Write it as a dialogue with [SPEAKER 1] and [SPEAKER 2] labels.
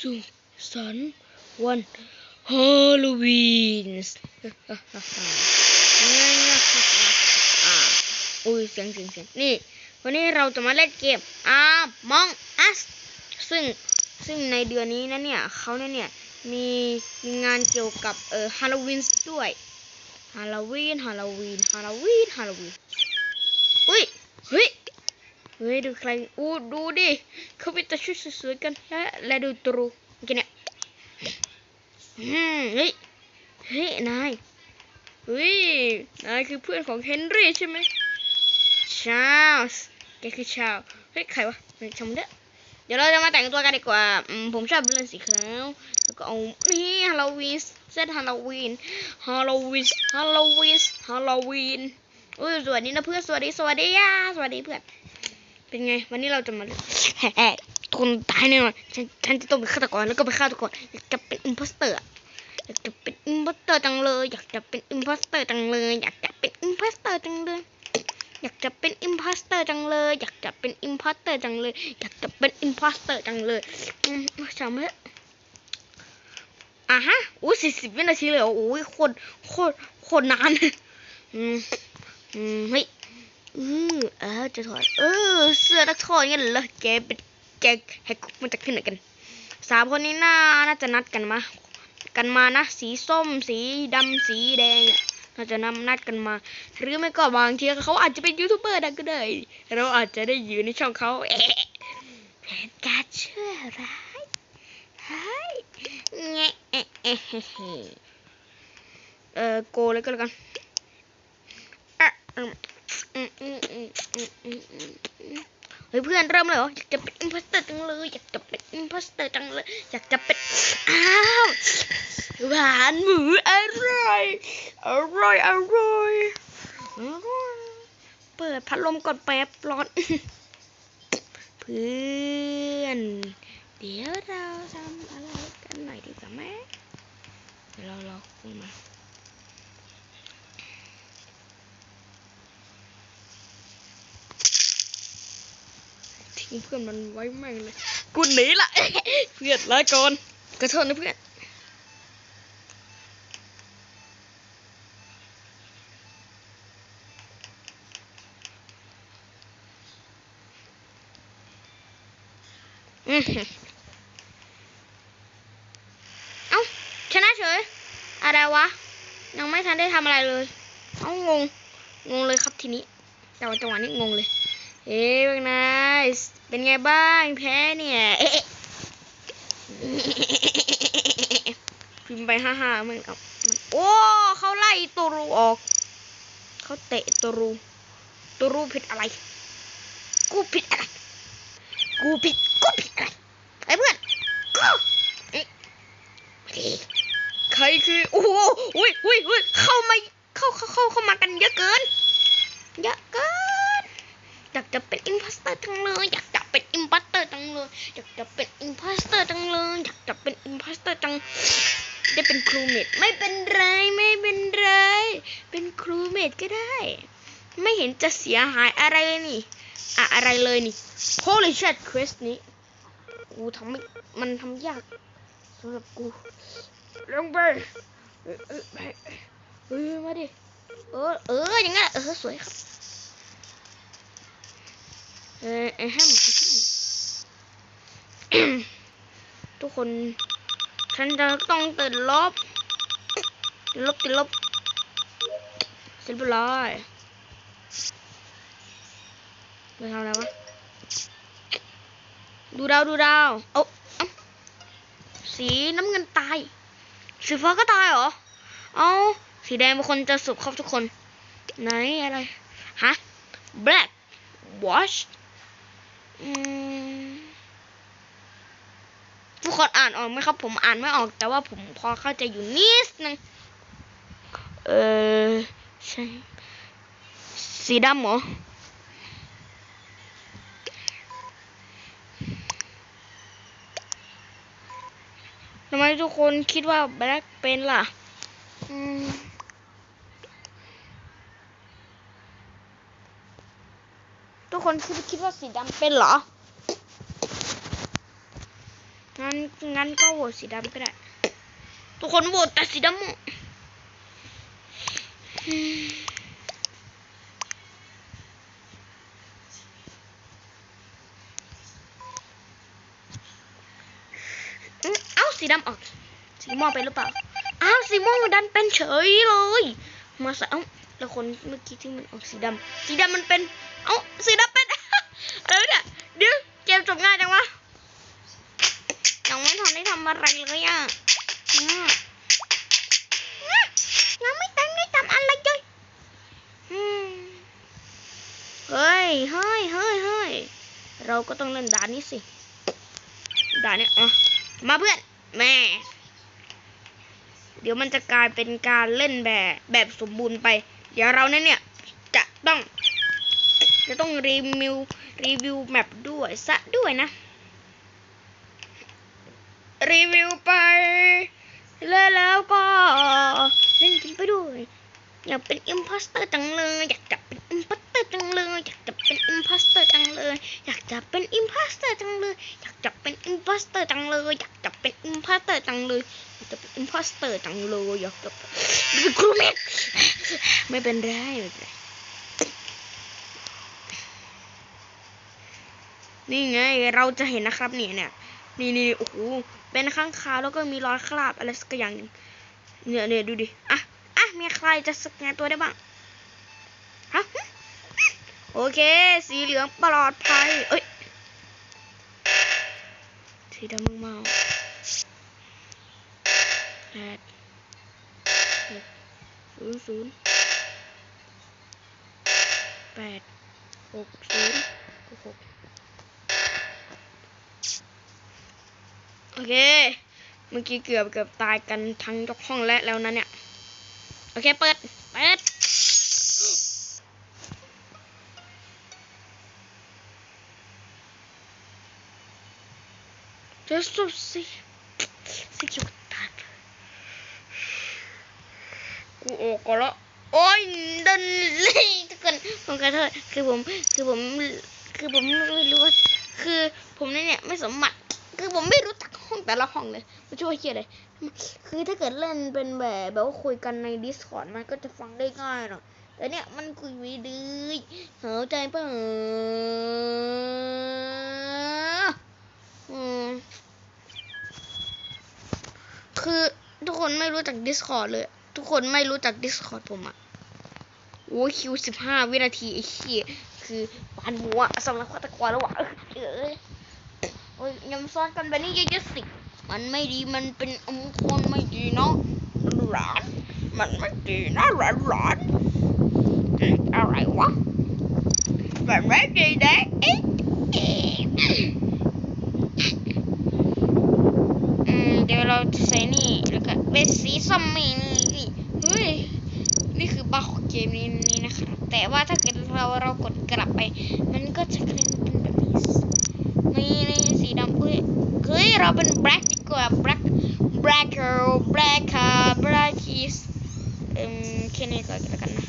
[SPEAKER 1] สุขสันต์วันฮาโลวีนอุ้ยเสียงเสียงเสียงนี่ วันนี้เราจะมาเล่นเกมอามองอัสซึ่งซึ่งในเดือนนี้นะเนี่ยเขาเนี่ยเนี่ยมีมีงานเกี่ยวกับเอ่อฮาโลวีนด้วยฮาโลวีนฮาโลวีนฮาโลวีนฮาโลวีนอุ้ยเฮ้ย เฮ้ยดูใครอู้ดูดิเขาไปแต่ชุดสวยๆกันและและดูตรูกันเนี่ยอืมเฮ้ยเฮ้ยนายเฮ้ยนายคือเพื่อนของเฮนรี่ใช่ไหมชาลส์แกคือชาลส์เฮ้ยใครวะไม่ชมเด้อเดี๋ยวเราจะมาแต่งตัวกันดีกว่าอืมผมชอบเล่นสีขาวแล้วก็เอานี่ฮาโลวีนเซตฮาโลวีนฮาโลวีนฮาโลวีนฮาโลวีนอุ้ยสวัสดีนะเพื่อนสวัสดีสวัสดีย่าสวัสดีเพื่อน เป็นไง วันนี้เราจะมาแฮ่ๆคนตายแน่นอนฉันฉันจะต้องเป็นฆาตกรแล้วก็เป็นฆาตกรอยากจะเป็นอิมโพสเตอร์อยากจะเป็นอิมโพสเตอร์จังเลยอยากจะเป็นอิมโพสเตอร์จังเลยอยากจะเป็นอิมโพสเตอร์จังเลยอยากจะเป็นอิมพอสเตอร์จังเลยอยากจะเป็นอิมพอสเตอร์จังเลยอยากจะเป็นอิมพอสเตอร์จังเลยอืมจำไว้อะฮะอู้สี่สิบวินาทีเลยโอ้ยโคตรโคตรโคตรนานอืมอืมเฮ้ย อือเออจะถอดเออ เสื้อนักโทษงั้นเหรอแกเป็นแกแหกคุกมาจากที่ไหนกันสามคนนี้น่าน่าจะนัดกันมากันมานะ สีส้ม สีดำสีแดงน่าจะนำนัดกันมา หรือไม่ก็บางทีเขาอาจจะเป็นยูทูบเบอร์ดังก็ได้เราอาจจะได้อยู่ในช่องเขาเอ๊ะแผนการชั่วร้ายเฮ้ยแงะเอ๊ะเอ๊ะเฮ้เฮ้เออโกเลยก็แล้วกันอะ เฮ้ยเพื่อนเริ่มเลยเหรออยากจะเป็นอินพัสเตอร์จังเลยอยากจะเป็นอินพัสเตอร์จังเลยอยากจะเป็นอ้าวหวานหมูอร่อยอร่อยอร่อยเปิดพัดลมก่อนแป๊บร้อนเพื่อน เดี๋ยวเราทำอะไรกันหน่อยดีกว่าไหมเดี๋ยวเราลองมา เพื่อนมันไว้แม่งเลยกูหนีละเพื่อนลาก่อนกระโทษนะเพื่อนเอ้าชนะเฉย อะไรวะ ยังไม่ทันได้ทำอะไรเลย เอ้างง งงเลยครับทีนี้แต่ว่าจังหวะนี้งงเลย เอ๊ะเป็นไงเป็นไงบ้างแพ้เนี่ยเอ๊ะพิมพ์ไปฮ่าฮ่ามันเอามันโอ้เขาไล่ตัวรูออก เขาเตะตัวรู ตัวรูผิดอะไร กูผิดอะไร กูผิด กูผิดอะไรไอ้เพื่อนกูเอ๊ะใครคือ โอ้โหอุ้ยอุ้ยอุ้ยเข้ามา เข้าเข้าเข้าเข้ามากันเยอะเกิน เยอะเกิน อยาก จะเป็นอิมพอสเตอร์จังเลย อยากจะเป็นอิมพอสเตอร์จังเลย อยากจะเป็นอิมพอสเตอร์จังเลย อยากจะเป็นอิมพอสเตอร์จังได้เป็นครูเมดไม่เป็นไร ไม่เป็นไร เป็นครูเมดก็ได้ ไม่เห็นจะเสียหายอะไรเลยนี่ อะอะไรเลยนี่ Holy shit quest นี้ กูทำไม่ มันทำยากสำหรับกูลงไปเออเออไปเออมาดิ เออ เออ อย่างงั้น เออ สวยครับ เออไอ้แฮมไอ้แฮมทุกคน ฉันจะต้องติดลบ ติดลบติดลบเสร็จเรียบร้อยไปทำอะไรวะ ดูดาวดูดาวเอาเอาสีน้ำเงินตาย สีฟ้าก็ตายเหรอ เอาสีแดงเป็นคนจะสุบครับทุกคน ไหนอะไร ฮะ black wash ทุกคนอ่านออกไหมครับ ผมอ่านไม่ออก แต่ว่าผมพอเข้าใจอยู่นิดนึงเออใช่สีดำเหรอทำไมทุกคนคิดว่าแบล็คเป็นล่ะ อืม ทุกคนคิดคิดว่าสีดำเป็นเหรอ งั้นงั้นก็โหวตสีดำก็ได้ ทุกคนโหวตแต่สีดำมอืมเอ้าสีดำออก สีม่วงไปหรือเปล่า อ้าวสีม่วงดันเป็นเฉยเลย มาใส่เอ้า แล้วคนเมื่อกี้ที่มันออกสีดำสีดำมันเป็น เอ้าสีดำเป็น อะไรเนี่ยเดี๋ยวเกมจบง่ายจังวะยังไม่ทันได้ทำอะไรเลยอะยังไม่ทันได้ทำอะไรเลยเฮ้ยเฮ้ยเฮ้ยเฮ้ยเราก็ต้องเล่นด่านนี้สิด่านเนี้ยอะมาเพื่อนแม่เดี๋ยวมันจะกลายเป็นการเล่นแบบแบบสมบูรณ์ไป ดี๋ยวเราเนี่ยเนี่ยจะต้องจะต้องรีวิวรีวิวแมปด้วยซะด้วยนะ รีวิวไป แล้วแล้วก็เล่นกินไปด้วย อยากเป็นอิมพอสเตอร์จังเลย อยากจะเป็นอิมพอสเตอร์จังเลย อยากจะเป็นอิมพอสเตอร์จังเลย อยากจะเป็นอิมพอสเตอร์จังเลย อยากจะเป็นอิมพอสเตอร์จังเลย อยากจะเป็นอิมพอสเตอร์จังเลย อยากจะเป็นอิมพอสเตอร์จังเลย อยากจะเป็นครูเมทไม่เป็นไรไม่เป็นไรนี่ไงเราจะเห็นนะครับเนี่ยเนี่ยนี่นี่โอ้โหเป็นข้างคาวแล้วก็มีรอยคราบอะไรสักอย่างหนึ่งเนี่ยเนี่ยดูดิอะอะ มีใครจะสแกนตัวได้บ้างฮะโอเค สีเหลืองปลอดภัยเอ้ยสีดำมึงเมาแปดหกศูนย์ศูนย์แปดหกศูนย์หกโอเค เมื่อกี้เกือบเกือบตายกันทั้งยกห้องและแล้วนะเนี่ย เคเปิด เปิด เดี๋ยวสุดสิสิจุกตายกูออกก่อนละโอ้ยดินเลยทุกคนผมขอโทษคือผมคือผมคือผมไม่รู้ว่าคือผมเนี่ยไม่สมบัติคือผมไม่รู้จักห้องแต่ละห้องเลยไม่ช่วยเขียนเลย คือถ้าเกิดเล่นเป็นแบบแบบว่าคุยกันใน Discord มันก็จะฟังได้ง่ายหรอกแต่เนี่ยมันคุยไม่ได้เข้าใจปล่าอืมคือทุกคนไม่รู้จัก Discord เลย ทุกคนไม่รู้จัก Discord ผมอะโอ้คิวสิบห้าวินาทีไอ้เหี้ยคือปานหัวสำหรับฆาตกรแล้ววะเออเอ้ยโอ้ยยำซ้อนกันแบบนี้เยอะๆสิ มันไม่ดีมันเป็นอมคนไม่ดีเนาะหลานมันไม่ดีนะหลานหลานอะอะไรวะแบบไม่ดีนะเอ๊ะเอ๊ะเดี๋ยวเราจะใส่นี่แล้วก็เป็นสีส้มนี่นี่เฮ้ยนี่คือบั๊กของเกมนี้นี่นะครับแต่ว่าถ้าเกิดเราเรากดกลับไป มันก็จะกลายเป็นแบบนี้นี่นี่สีดำเอ้ยเฮ้ยเราเป็น black า black black girl black car black keys เอืมแค่นี้ก็แล้ว